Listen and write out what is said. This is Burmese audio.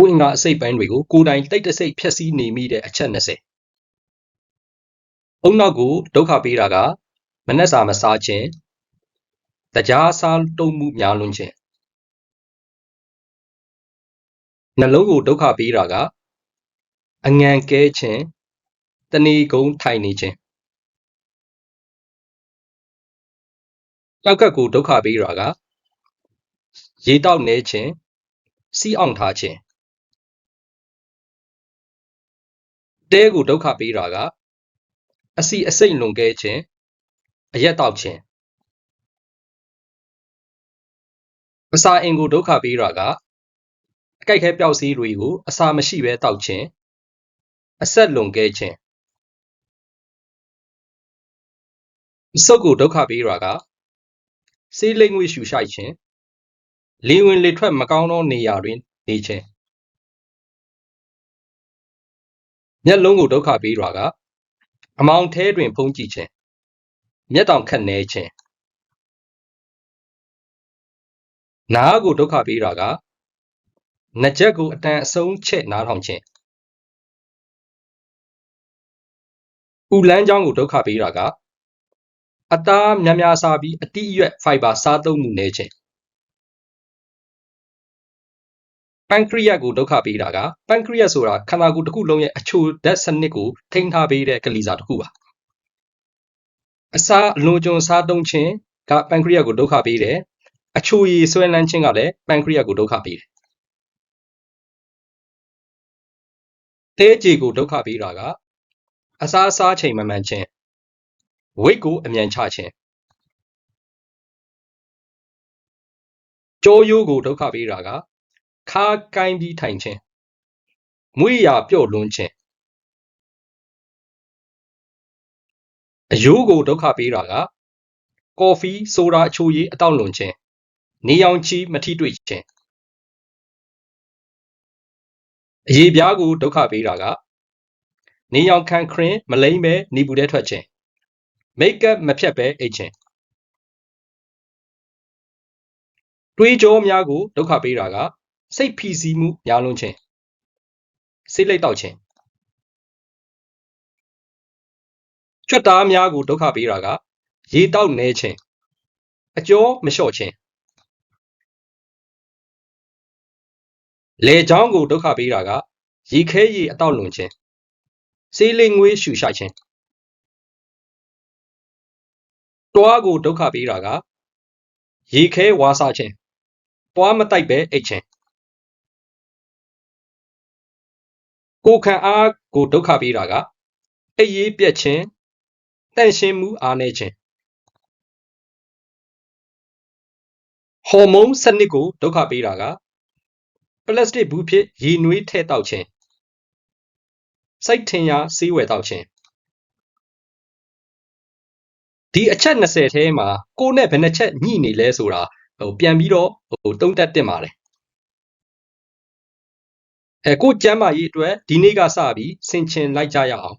ကိုယ်အင်္ဂါအစိတ်ပိုင်းတွေကိုကိုယ်တိုင်တိတ်တဆိတ်ဖျက်ဆီးနေမိတဲ့အချက်20အုံနောက်ကိုဒုက္ခပေးတာကမနှက်စာမစားခြင်းတရားစားတုံမှုများလွန်းခြင်းနှလုံးကိုဒုက္ခပေးတာကအငံကဲခြင်းတဏီကုံထိုင်နေခြင်းကြောက်ကပ်ကိုဒုက္ခပေးတာကရေတောက်နေခြင်းစီးအောင်ထားခြင်း တဲကိုဒုက္ခပေးတာကအစီအစိတ်လွန်ကဲခြင်းအရက်တောက်ခြင်းအစာအိမ်ကိုဒုက္ခပေးတာကအကြိုက်ခဲပျောက်စီးတွေကိုအစာမရှိဘဲတောက်ခြင်းအဆက်လွန်ကဲခြင်းအစုပ်ကိုဒုက္ခပေးတာကစေးလိမ့်ငွေရှူရှိုက်ခြင်းလေဝင်လေထွက်မကောင်းသောနေရာတွင်နေခြင်း မျက်လုံးကိုဒုက္ခပေးတာကအမောင်ထဲတွင်ဖုံးကြည့်ခြင်းမျက်တောင်ခတ်နေခြင်းနားကိုဒုက္ခပေးတာကနှကြက်ကိုအတန်အဆုံးချက်နားထောင်ခြင်းဥလန်းချောင်းကိုဒုက္ခပေးတာကအသားများများစားပြီးအတိအရွက်ဖိုင်ဘာစားသုံးမှုနည်းခြင်း ပန်ခရီယတ်ကိုဒုက္ခပေးတာကပန်ခရီယတ်ဆိုတာခန္ဓာကိုယ်တစ်ခုလုံးရဲ့အချိုဓာတ်စနစ်ကိုထိန်းထားပေးတဲ့ကလေးစားတစ်ခုပါအစာအလွန်ကျွံစားသုံးခြင်းကပန်ခရီယတ်ကိုဒုက္ခပေးတယ်အချိုရည်ဆွဲလန်းခြင်းကလည်းပန်ခရီယတ်ကိုဒုက္ခပေးတယ်တဲကြေကိုဒုက္ခပေးတာကအစားအစားချိန်မမှန်ခြင်းဝိတ်ကိုအမြန်ချခြင်းကြောရိုးကိုဒုက္ခပေးတာက ခါကိုင်းပြီးထိုင်ခြင်းမွေးရာပြော့လွန်းခြင်းအယိုးကိုဒုက္ခပေးတာကကော်ဖီဆိုဒါအချိုရည်အတောက်လွန်ခြင်းနေအောင်ချီမထိတွေ့ခြင်းအရေးပြားကိုဒုက္ခပေးတာကနေအောင်ခံခရင်မလိမ့်ပဲနေပူတဲ့ထွက်ခြင်းမိတ်ကပ်မဖြတ်ပဲအိတ်ခြင်းတွေးကြောများကိုဒုက္ခပေးတာက စိတ်ဖိစီးမှုများလွန်းခြင်းစိတ်လိတ်တောက်ခြင်းကြွက်သားများကိုဒုက္ခပေးတာက ရေတောက်နေခြင်းအကျော်မလျှော့ခြင်းလေချောင်းကိုဒုက္ခပေးတာကရေခဲရေအတောက်လွန်ခြင်းစေးလေးငွေးရှူရှိုက်ခြင်းတွားကိုဒုက္ခပေးတာကရေခဲဝါစားခြင်းတွားမတိုက်ပဲအိတ်ခြင်း ကိုခံအားကိုဒုက္ခပေးတာကအိပ်ရေးပြက်ခြင်းတန့်ရှင်းမှုအားနည်းခြင်းဟော်မုန်းစနစ်ကိုဒုက္ခပေးတာကပလတ်စတစ်ဘူးဖြစ်ရေနွေးထဲ့တောက်ခြင်းစိတ်ထင်ရာစေးဝယ်တောက်ခြင်းဒီအချက်20ထဲမှာကိုနဲ့ဘယ်နှချက်ညှိနေလဲဆိုတာဟိုပြန်ပြီးတော့ဟိုတုံးတက်တင်ပါတယ် အဲကိုကျမ်းမာရေးအတွက်ဒီနေ့ကစပြီးဆင်ခြင်လိုက်ကြရအောင်